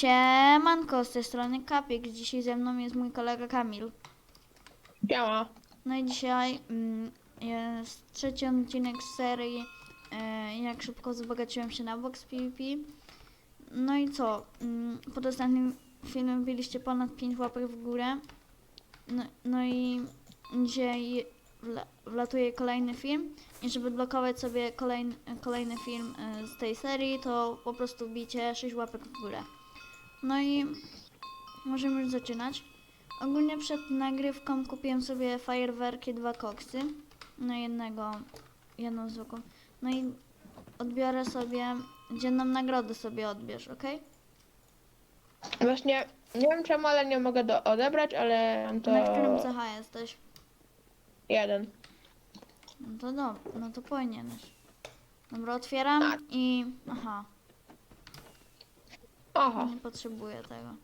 Siemanko, z tej strony Kapik. Dzisiaj ze mną jest mój kolega Kamil. Działa. No i dzisiaj mm, jest trzeci odcinek z serii e, Jak szybko wzbogaciłem się na Box PvP. No i co? Mm, pod ostatnim filmem byliście ponad 5 łapek w górę. No, no i dzisiaj wla, wlatuje kolejny film. I żeby blokować sobie kolejny, kolejny film e, z tej serii, to po prostu bijcie 6 łapek w górę. No i możemy już zaczynać. Ogólnie przed nagrywką kupiłem sobie fajerwerki, dwa koksy. No jednego, jedną zwykłą. No i odbiorę sobie, dzienną nagrodę sobie odbierz, ok? Właśnie nie wiem czemu, ale nie mogę do odebrać, ale to Na którym CH jesteś? jeden. No to dobra, no to powinieneś. Dobra, otwieram i... Aha, Aha. nie potrzebuję tego.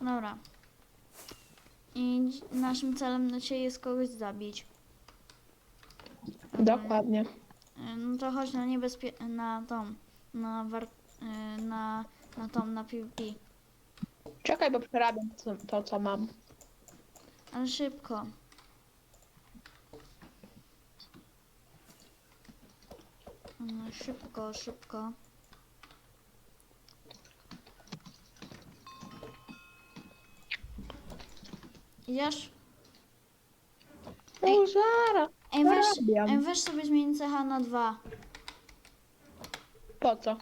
Dobra. I naszym celem na dzisiaj jest kogoś zabić. Dokładnie. Y, No to chodź na niebezpie... na tą, na war... y, na, na tą, na PvP. Czekaj, bo przerabiam to, to co mam. Ale szybko. No, szybko, szybko. Idziesz? Ej. No zaraz. Ej, weź, Zarabiam. ej, weź sobie zmień CH na 2. Po co?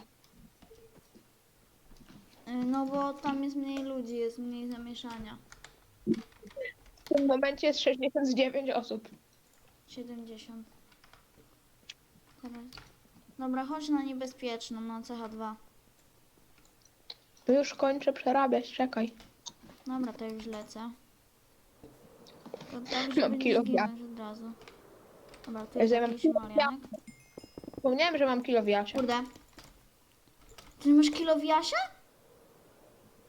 No bo tam jest mniej ludzi, jest mniej zamieszania. W tym momencie jest 69 osób. 70. Teraz. Dobra, chodź na niebezpieczną, na CH2. To już kończę przerabiać, czekaj. Dobra, to już lecę. To tak, Mam żeby nie kilo zginąć od razu. Dobra, tu Ja jest zjadłem jakiś kilo Marianek. Wspomniałem, że mam kilo w jasie. Kurde. Ty masz kilo w?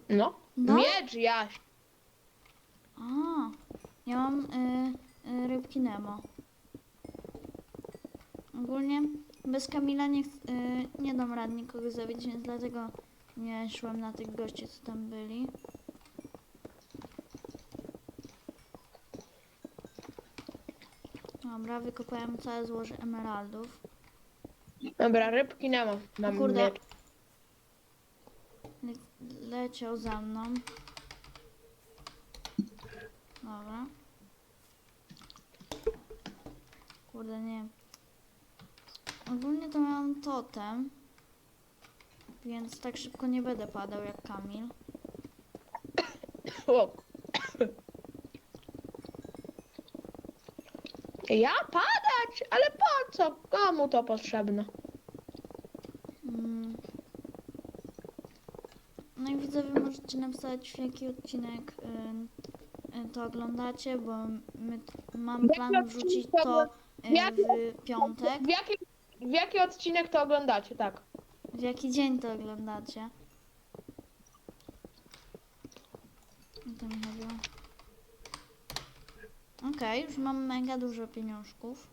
No. No? Miecz jaś. A, ja mam y, y, rybki Nemo. Ogólnie bez Kamila nie, y, nie dam rad nikogo zabić, więc dlatego nie szłam na tych gości, co tam byli. Dobra, wykopałem całe złoże emeraldów. Dobra, rybki nie mam. Mam Kurde. Le- leciał za mną. Dobra. Kurde, nie. Ogólnie to miałam totem. Więc tak szybko nie będę padał jak Kamil. O. Ja padać? Ale po co? Komu to potrzebne? Mm. No i widzowie możecie napisać w jaki odcinek y, y, to oglądacie, bo my t- mam plan wrzucić to y, w piątek. W jaki, w jaki odcinek to oglądacie? Tak. W jaki dzień to oglądacie? O to mi chodziło. Okej, już mam mega dużo pieniążków.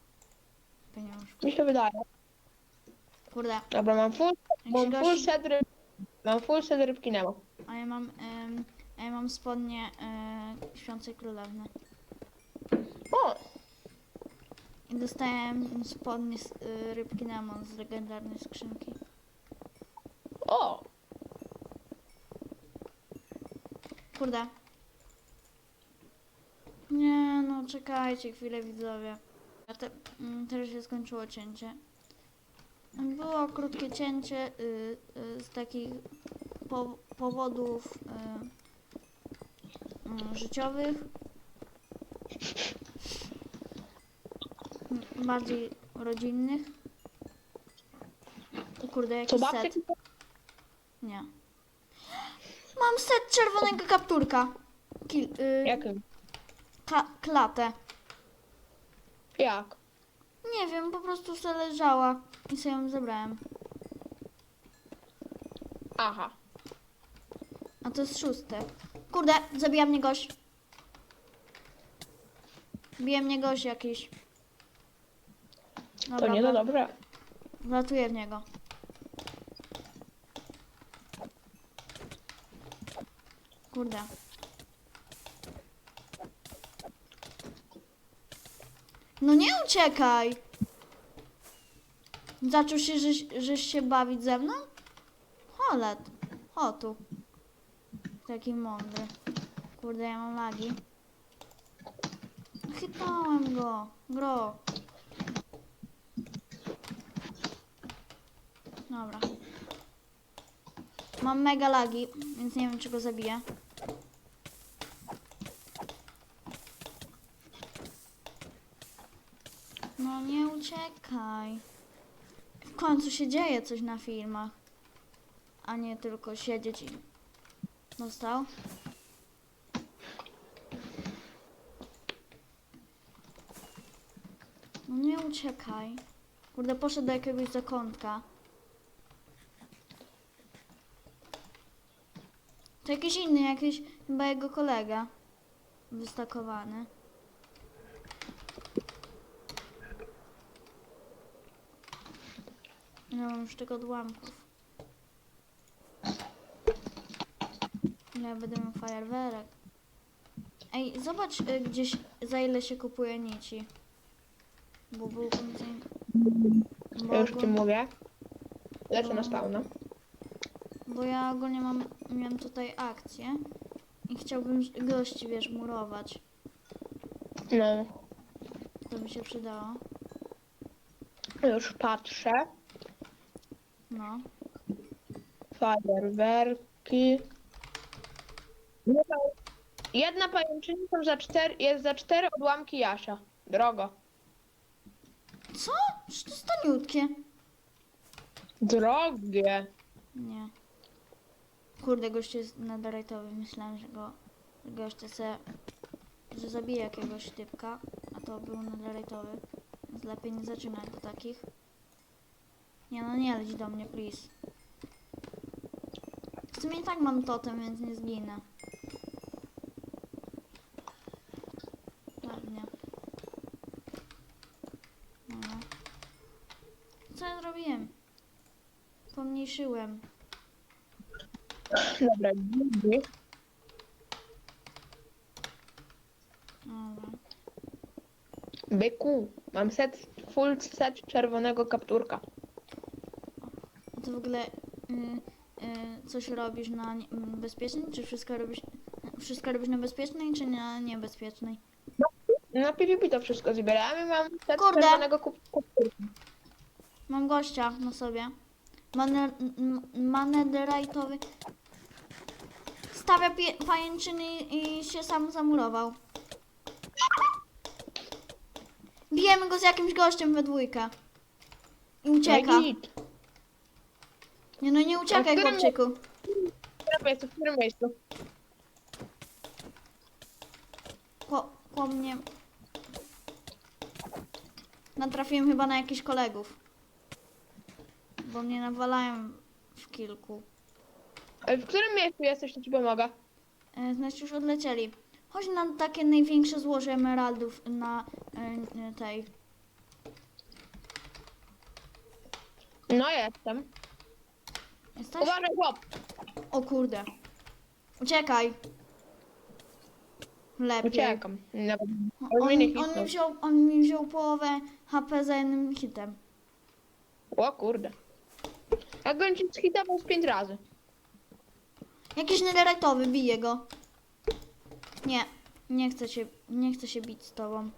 Pieniążków. Mi się wydaje. Kurde, Dobra, mam full, mam się full gości... set ryb, mam full set rybki Nemo. A ja mam, em, a ja mam spodnie e, Świącej Królewny. O, I dostałem spodnie z y, rybki Nemo z legendarnej skrzynki. o, Kurde. Nie, no czekajcie chwilę widzowie. A te, mm, teraz się skończyło cięcie. Było krótkie cięcie y, y, z takich po, powodów y, y, życiowych. Bardziej rodzinnych. O kurde, co jakiś babcia? set. Nie. Mam set czerwonego kapturka. Kil, y, Jakim? ka, klatę. Jak? Nie wiem, po prostu sobie leżała i sobie ją zabrałem. Aha. A to jest szóste. Kurde, zabija mnie gość. Bije mnie gość jakiś to nie to dobre. Wlatuję w niego. Kurde. No nie uciekaj! Zaczął się, żeś, żeś się bawić ze mną? Holet. O tu. Taki mądry. Kurde, ja mam lagi. Chytałem go. Gro. Dobra. Mam mega lagi, więc nie wiem, czy go zabiję. No nie uciekaj. W końcu się dzieje coś na filmach. A nie tylko siedzieć i... Dostał? No nie uciekaj. Kurde, poszedł do jakiegoś zakątka. To jakiś inny, jakiś chyba jego kolega. Wystakowany. Nie mam już tylko odłamków. Ja będę miał fajerwerek. Ej, zobacz y, gdzieś za ile się kupuje nici. Bo był. Ja już ci mówię. Lecę na spawna. bo ja ogólnie mam, miałem tutaj akcję i chciałbym gości, wiesz, murować. No, To by się przydało. już patrzę. No. Fajerwerki. No to Jedna pajęczyna są za cztery, jest za cztery odłamki Jasia. Drogo. Co? Przecież to jest taniutkie. Drogie. Nie. Kurde, gość jest netherite'owy. Myślałem, że go że gość se, że zabije jakiegoś typka, a to był netherite'owy. Więc lepiej nie zaczynać do takich. Nie no, nie leć do mnie, please. W sumie i tak mam totem, więc nie zginę. Ładnie. No. Co ja zrobiłem? Pomniejszyłem. Dobra. Dobra. Byku. Mam set, full set czerwonego kapturka. A ty w ogóle y, y, coś robisz na nie- m, bezpiecznej, czy wszystko robisz, wszystko robisz na bezpiecznej, czy na niebezpiecznej? Na PvP to wszystko zbieramy. Mam set Kurde. czerwonego kup- kapturka. Mam gościa na sobie. Maner, Manederajtowy. Stawia pie, pajęczyny i się sam zamurował. Bijemy go z jakimś gościem we dwójkę. I ucieka. No git. Nie no, nie uciekaj, którym- chłopczyku. W którym miejscu? W którym miejscu? Po, po mnie. Natrafiłem chyba na jakichś kolegów. Bo mnie nawalają w kilku. W którym miejscu jesteś, to ci pomogę. E, Znaczy już odlecieli. Chodź na takie największe złoże emeraldów na e, e, tej. No jestem. Jesteś? Uważaj, chłop. O kurde. Uciekaj. Lepiej. Uciekam. Nawet On, mnie nie on, mi hitnął. wziął, on mi wziął połowę HP za jednym hitem. O kurde. Jakbym ci schitował z pięć razy. Jakiś netherite'owy, bije go. Nie, nie chcę się, nie chcę się bić z tobą.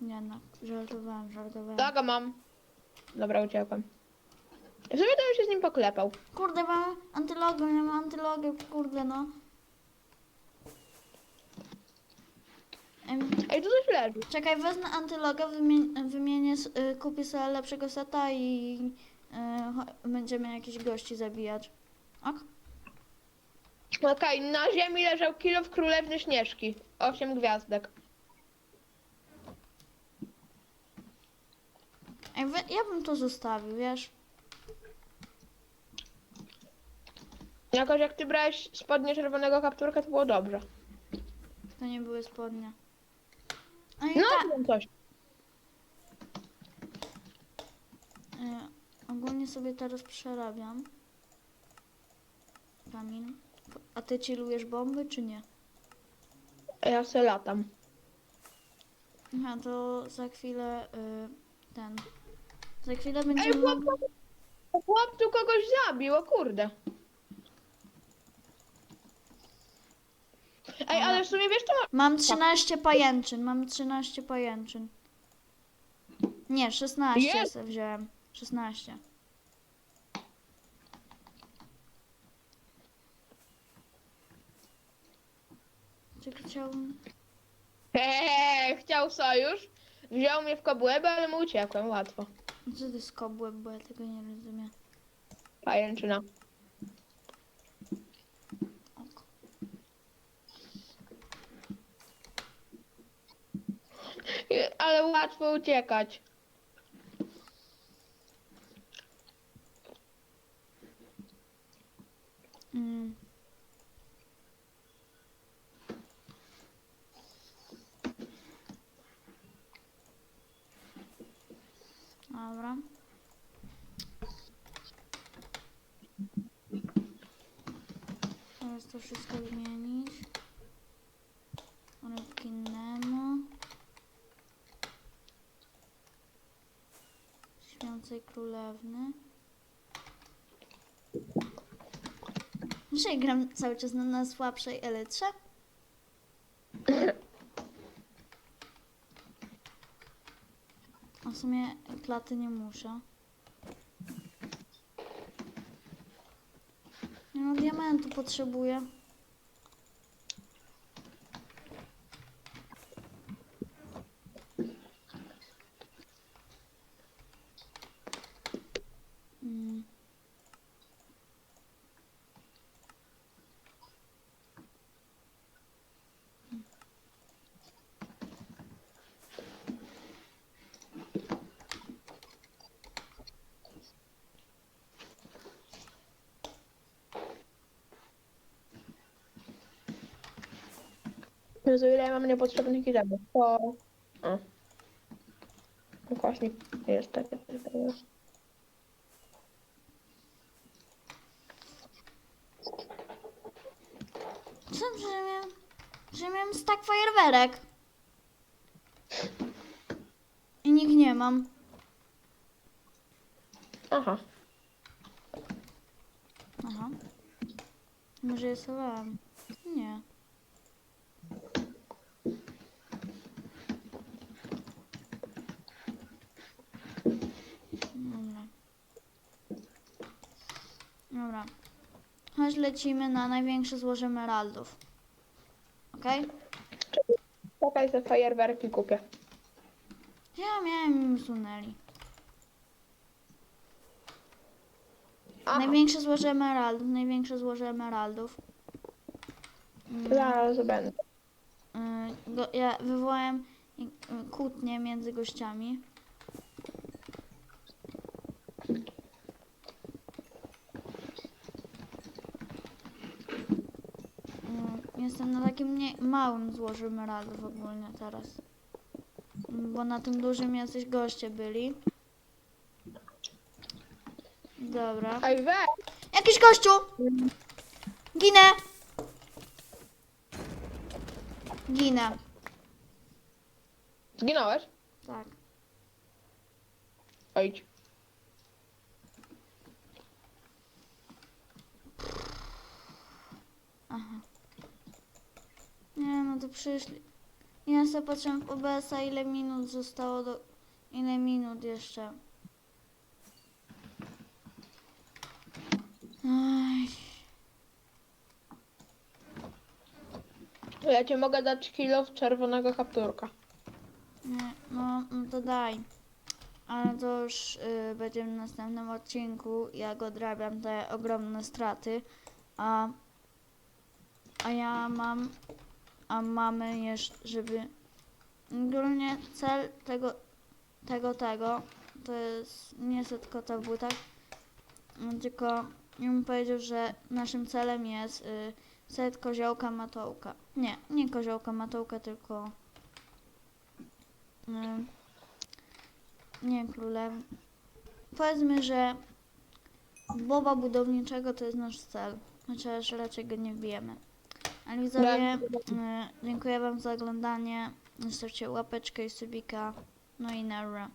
Nie no, żartowałem, żartowałem. Tak, mam. Dobra, uciekłem. W sumie to już się z nim poklepał. Kurde, mam antylogę, nie mam antylogę, kurde no. Em, Ej, tu coś leży. czekaj, wezmę antylogę, wymienię, wymienię s- y, kupię sobie lepszego seta i y, cho- będziemy jakichś gości zabijać. Ok? Okej, na ziemi leżał kilo w królewny Śnieżki. Osiem gwiazdek. Ej, ja bym to zostawił, wiesz? Jakoś jak ty brałeś spodnie czerwonego kapturka, to było dobrze. To nie były spodnie. I No, tak, to coś. y, ogólnie sobie teraz przerabiam. Kamień. A ty chillujesz bomby, czy nie? A ja se latam. Aha, to za chwilę y, ten. Za chwilę Ej, będziemy chłop, chłop tu kogoś zabił, o kurde. Ej, ale w sumie wiesz co? Mam 13 pajęczyn, mam 13 pajęczyn. Nie, 16 Jest. sobie wziąłem. 16. Tylko chciałbym... Eee, chciał sojusz, wziął mnie w kobłębę, ale mu uciekłem, łatwo. Co to jest kobłęb, bo ja tego nie rozumiem. Pajęczyna. Ok. Ale łatwo uciekać. Mm. Dobra. Teraz to wszystko wymienić. Rybki Nemo. Śpiącej Królewny. Dzisiaj gram cały czas na, na słabszej elytrze. A w sumie klaty nie muszę. No, diamentu potrzebuję. Mm. Jezu, ile ja mam niepotrzebnych itemów. To... O. No właśnie, jest takie. Co, że miałem, że miałem stack fajerwerek. I nikt nie mam. Aha. Aha. Może je solałem. Nie. Dobra. Dobra. Chodź lecimy na największe złoże emeraldów. Okej? Czekaj, te fajerwerki kupię. Ja miałem im usunęli. Aha, Największe złoże emeraldów, największe złoże emeraldów. Zaraz będę. y, go, ja wywołałem y, kłótnię między gościami. Na takim nie, małym złożu emeraldów ogólnie teraz. Bo na tym dużym jacyś goście byli. Dobra. Ej, we! Jakiś gościu! Ginę! Ginę. Zginąłeś? Tak. Ojdź. Nie no to przyszli. Ja sobie patrzę w OBS-a ile minut zostało do... Ile minut jeszcze. Aj. Ja ci mogę dać kilo czerwonego kapturka. Nie, no, no to daj. Ale to już y, będzie w następnym odcinku. Jak odrabiam te ogromne straty. A, a ja mam. A mamy jeszcze, żeby. Ogólnie cel tego, tego, tego. To jest nie set kota w butach. Tylko bym powiedział, że naszym celem jest y, set koziołka matołka. Nie, nie koziołka matołka, tylko. Ym, nie królem. Powiedzmy, że Boba budowniczego to jest nasz cel. chociaż raczej go nie wbijemy. Ale widzowie, e, dziękuję wam za oglądanie. Zostawcie łapeczkę i subika. No i nara.